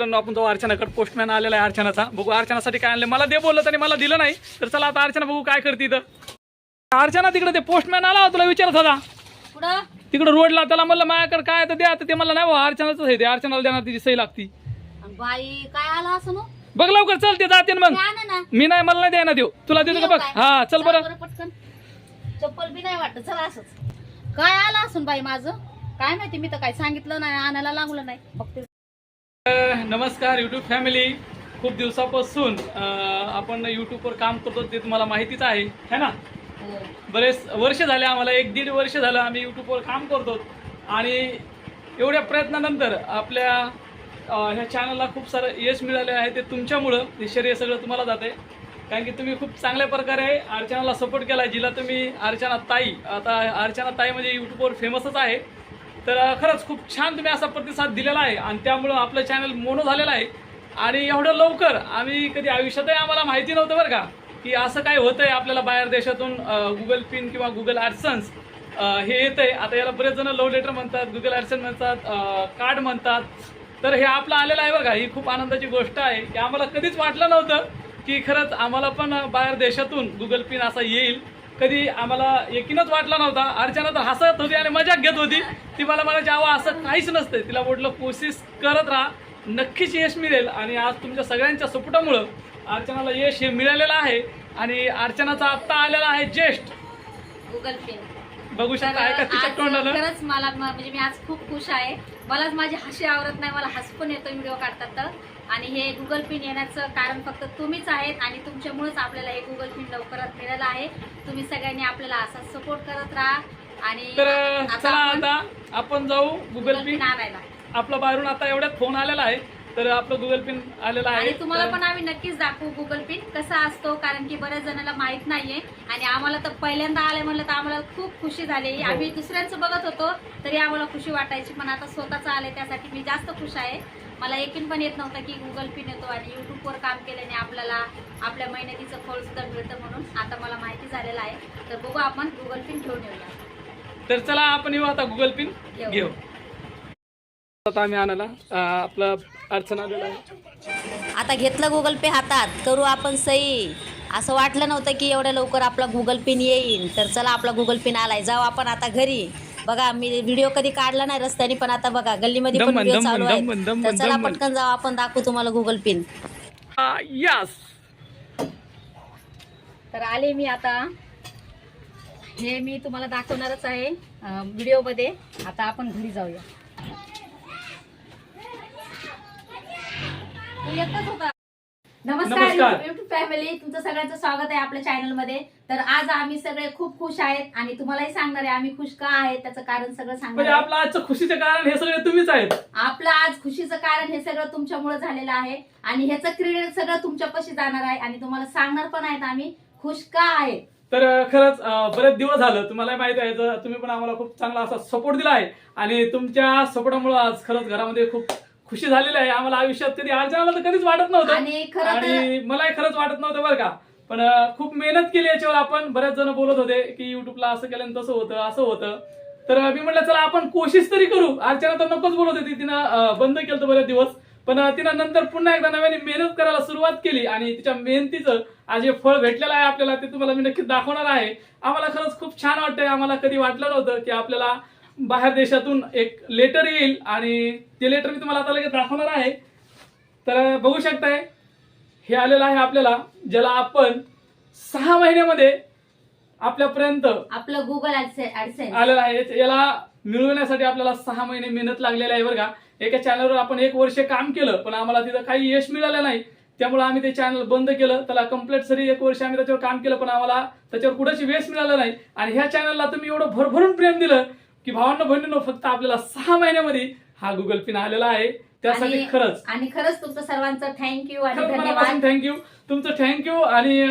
मित्रांनो आपण जो अर्चनाकडे. पोस्टमॅन आलेला आहे अर्चनाचा. बघू अर्चनासाठी काय आणलं? मला दे बोललं आणि मला दिलं नाही. तर चला आता अर्चना बघू काय करते इथं. अर्चना तिकडे ते पोस्टमॅन आला तुला विचारत होता. तिकडे रोडला त्याला म्हणलं माझ्याकडे काय तर द्या ते मला नाही अर्चनाच आहे ते. अर्चनाला देणार तिची सही लागती. बाई काय आला असं बघ लवकर चल ते जाते मग. मी नाही मला नाही द्यायना देऊ. तुला देतो बघ? हा चल बरं. चप्पल बी नाही वाटत चला असंच. काय आलं असून बाई माझं? काय माहिती मी तर काय सांगितलं नाही आणायला लागलं नाही. बघते अ, नमस्कार यूट्यूब फॅमिली खूप दिवसापासून आपण यूट्यूबवर काम करतो ते तुम्हाला माहितीच आहे है ना? हो. बरेच वर्ष झाले आम्हाला एक दीड वर्ष झालं आम्ही यूट्यूबवर काम करतो आणि एवढ्या प्रयत्नानंतर आपल्या ह्या चॅनलला खूप सारं यश मिळाले आहे ते तुमच्यामुळं. हे श्रेय सगळं तुम्हाला जाते कारण की तुम्ही खूप चांगल्या प्रकारे अर्चनाला सपोर्ट केला जिला तुम्ही अर्चना ताई. आता अर्चना ताई म्हणजे यूट्यूबवर फेमसच आहे. तर खरंच खूप छान तुम्ही असा प्रतिसाद दिलेला आहे आणि त्यामुळं आपलं चॅनल मोनो झालेलं आहे. आणि एवढं लवकर आम्ही कधी आयुष्यातही आम्हाला माहिती नव्हतं बरं का की असं काय होतं आहे आपल्याला बाहेर देशातून गुगल पिन किंवा गुगल ॲडसन्स हे येत आहे आता याला बरेच जण लव्ह लेटर म्हणतात गुगल ॲडसन म्हणतात कार्ड म्हणतात. तर हे आपलं आलेलं आहे बरं का ही खूप आनंदाची गोष्ट आहे की आम्हाला कधीच वाटलं नव्हतं की खरंच आम्हाला पण बाहेर देशातून गुगल पिन असा येईल. कधी आम्हाला यकीनच वाटला नव्हता. अर्चना तर हसत होती आणि मजाक घेत होती. ती मला म्हणायची अहो असं काहीच नसतंय. तिला म्हटलं कोशिश करत राहा. नक्कीच यश मिळेल. आणि आज तुमच्या सगळ्यांच्या सपोर्टामुळं अर्चनाला यश हे मिळालेलं आहे. आणि अर्चनाचा आत्ता आलेला आहे ज्येष्ठ. गुगल पे बघू शकता आहे का तिच्या तोंडानं खरंच मला म्हणजे मी आज खूप खुश आहे. मलाच माझी हशी आवरत नाही मला हस पण येतो व्हिडिओ काढतात तर. आणि हे गुगल पिन येण्याचं कारण फक्त तुम्हीच आहेत आणि तुमच्यामुळेच आपल्याला हे गुगल पिन लवकरात मिळालं आहे. तुम्ही सगळ्यांनी आपल्याला असा सपोर्ट करत राहा आणि तर आता चला आपण आता आपण जाऊ गुगल पिन आणायला. आपला बाहेरून आता एवढ्यात फोन आलेला आहे तर आपलं गुगल पिन आलेला आहे. आणि तुम्हाला पण आम्ही नक्कीच दाखवू गुगल पिन कसा असतो कारण की बऱ्याच जणांना माहीत नाहीये. आणि आम्हाला तर पहिल्यांदा आलंय म्हणलं तर आम्हाला खूप खुशी झाली. हो. आम्ही दुसऱ्यांचं बघत होतो तरी आम्हाला खुशी वाटायची. पण आता स्वतःच आलंय त्यासाठी मी जास्त खुश आहे. मला एकीन पण येत नव्हतं की गुगल पिन येतो आणि युट्यूबवर काम केल्याने आपल्याला आपल्या मेहनतीचं फळ सुद्धा मिळतं म्हणून आता मला माहिती झालेलं आहे. तर बघू आपण गुगल पिन घेऊन येऊया. तर चला आपण येऊ आता गुगल पिन घेऊ. आता आम्ही आणायला अं, आपलं अर्चना आलेला आहे. आता घेतलं गुगल पे हातात करू आपण सही. असं वाटलं नव्हतं की एवढ्या लवकर आपला गुगल पिन येईल. तर चला आपला गुगल पिन आलाय. जाऊ आपण आता घरी. बघा मी व्हिडिओ कधी काढला नाही रस्त्याने पण आता बघा गल्लीमध्ये पण दमन, व्हिडिओ दमन, चालू आहे दमन, दमन, तर चला दमन. पटकन जाऊ. आपण दाखवू तुम्हाला गुगल पिन यस तर आले मी आता. हे मी तुम्हाला दाखवणारच आहे व्हिडिओमध्ये. आता आपण घरी जाऊया. एकच होता. नमस्कार नमस्कार. युट्यूब फॅमिली तुमचं सगळ्यांचं स्वागत आहे आपल्या चॅनलमध्ये तर आज आम्ही सगळे खूप खुश आहेत आणि तुम्हालाही सांगणार आहे आम्ही खुश का आहे त्याचं कारण सगळं सांगणार म्हणजे आहे. आपलं आजचं खुशीचं कारण हे सगळे तुम्हीच आहेत आपलं आज खुशीचं कारण हे सगळं तुमच्यामुळे झालेलं आहे आणि ह्याचं क्रेडिट सगळं तुमच्यापाशी जाणार आहे आणि तुम्हाला सांगणार पण आहेत आम्ही खुश का आहे तर अं, खरंच अं, बरेच दिवस झालं तुम्हाला माहीत आहे तुम्ही पण आम्हाला खूप चांगला असा सपोर्ट दिला आहे आणि तुमच्या सपोर्टामुळे आज खरंच घरामध्ये खूप खुशी झालेली आहे. आम्हाला आयुष्यात कधी अर्चनाला तर कधीच वाटत नव्हतं. आणि खरं तर आणि मलाही खरंच वाटत नव्हतं बरं का. पण अं, खूप मेहनत केली याच्यावर आपण. बरेच जण बोलत होते की युट्यूबला असं केलं तसं होतं असं होतं. तर अं, मी म्हटलं चला आपण कोशिश तरी करू. अर्चना तर नकोच बोलत होती. तिनं अं, बंद केलं होतं बरेच दिवस. पण अं, तिनं नंतर पुन्हा एकदा नव्याने मेहनत करायला सुरुवात केली आणि तिच्या मेहनतीचं आज हे फळ भेटलेलं आहे आपल्याला ते तुम्हाला मी नक्कीच दाखवणार आहे. आम्हाला खरंच खूप छान वाटतंय. आम्हाला कधी वाटलं नव्हतं की आपल्याला बाहेर देशातून एक लेटर येईल आणि ते लेटर मी तुम्हाला आता लगेच दाखवणार आहे. तर बघू शकताय हे आलेलं आहे आपल्याला ज्याला आपण सहा महिन्यामध्ये आपल्यापर्यंत आपलं गुगल आलेलं आहे. याला मिळवण्यासाठी आपल्याला सहा महिने मेहनत लागलेली आहे बरं का. एका चॅनलवर आपण एक वर्ष काम केलं पण आम्हाला तिथं काही यश मिळालं नाही. त्यामुळे आम्ही ते चॅनल बंद केलं. त्याला कंप्लीट सरी एक वर्ष आम्ही त्याच्यावर काम केलं पण आम्हाला त्याच्यावर कुठंच यश मिळालं नाही. आणि ह्या चॅनलला तुम्ही एवढं भरभरून प्रेम दिलं की भावांना बहिणीनं फक्त आपल्याला सहा महिन्यामध्ये हा गुगल पिन आलेला आहे. त्यासाठी खरंच. आणि खरंच तुमचं सर्वांचं थँक्यू आणि थँक्यू तुमचं थँक्यू आणि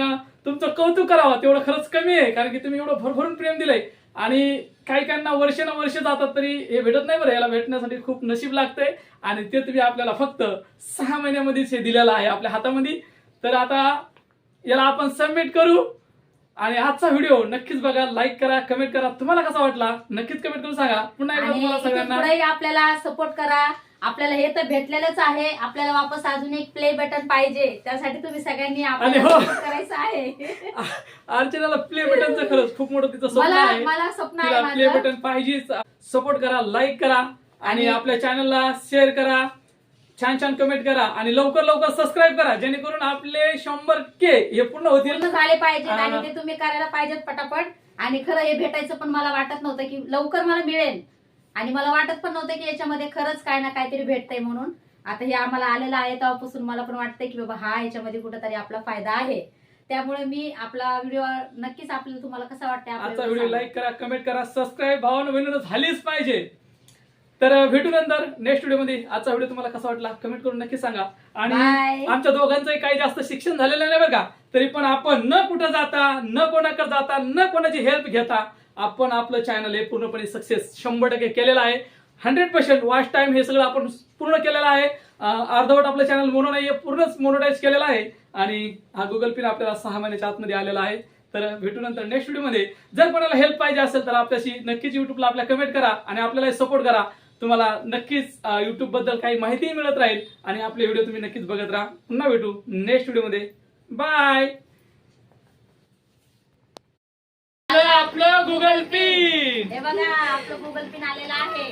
तुमचं कौतुक करावं. तेवढं खरंच कमी आहे कारण की तुम्ही एवढं भरभरून प्रेम दिलंय. आणि काही काहींना वर्ष ना वर्ष जातात तरी हे भेटत नाही बरं. याला भेटण्यासाठी खूप नशीब लागतंय. आणि ते तुम्ही आपल्याला फक्त सहा महिन्यामध्येच हे दिलेलं आहे आपल्या हातामध्ये. तर आता याला आपण सबमिट करू. आणि आजचा व्हिडिओ नक्कीच बघा लाईक करा कमेंट करा. तुम्हाला कसा वाटला? नक्कीच कमेंट करून सांगा. पुन्हा एकदा तुम्हाला सगळ्यांना पुढेही आपल्याला सपोर्ट करा. आपल्याला हे तर भेटलेलंच आहे. आपल्याला वापस अजून एक प्ले बटन पाहिजे. त्यासाठी तुम्ही सगळ्यांनी आणि आपल्याला हो. support करायचं आहे. अर्चनाला प्ले बटनचं खरंच खूप मोठं तिचं स्वप्न मला आहे. मला स्वप्न आहे तिला प्ले माझं. बटन पाहिजेच. सपोर्ट करा लाईक करा. आणि आणि- आपल्या चॅनलला शेअर करा. छान छान कमेंट करा आणि लवकर लवकर सबस्क्राईब करा जेणेकरून आपले शंभर के हे पूर्ण होतील. पूर्ण झाले पाहिजेत हा. आणि ते तुम्ही करायला पाहिजेत पटापट. आणि खरं हे भेटायचं पण मला वाटत नव्हतं की लवकर मला मिळेल. आणि मला वाटत पण नव्हतं की याच्यामध्ये खरंच काय ना काहीतरी भेटतंय म्हणून. आता हे आम्हाला आलेलं आहे तेव्हापासून मला पण वाटतंय की बाबा हा याच्यामध्ये कुठेतरी आपला फायदा आहे. त्यामुळे मी आपला व्हिडिओ नक्कीच आपल्याला तुम्हाला कसा वाटतंय आजचा व्हिडिओ. लाईक करा कमेंट करा सबस्क्राईब भावानं बहिणीनं झालीच पाहिजे. तर भेटू नंतर नेक्स्ट व्हिडिओमध्ये. आजचा व्हिडिओ तुम्हाला कसा वाटला कमेंट करून नक्की सांगा. आणि. आमच्या दोघांचंही काही जास्त शिक्षण झालेलं नाही बरं का तरी पण आपण न कुठं जाता न कोणाकडे जाता न कोणाची हेल्प घेता आपण आपलं चॅनल हे पूर्णपणे सक्सेस शंभर टक्के केलेलं आहे. हंड्रेड पर्सेंट वॉच टाइम हे सगळं आपण पूर्ण केलेलं आहे. अर्धवट आपलं चॅनल मोनो नाही पूर्णच मोनोटाईज केलेलं आहे. आणि हा गुगल पिन आपल्याला सहा महिन्याच्या आतमध्ये आलेला आहे. तर भेटू नंतर नेक्स्ट व्हिडिओमध्ये जर कोणाला हेल्प पाहिजे असेल तर आपल्याशी नक्कीच युट्यूबला आपल्या कमेंट करा आणि आपल्याला सपोर्ट करा. तुम्हाला नक्कीच युट्यूबबद्दल काही माहितीही मिळत राहील आणि आपले व्हिडिओ तुम्ही नक्कीच बघत राहा. पुन्हा भेटू नेक्स्ट व्हिडिओमध्ये बाय आपलं गुगल पिन हे बघा आपलं गुगल पिन आलेलं आहे.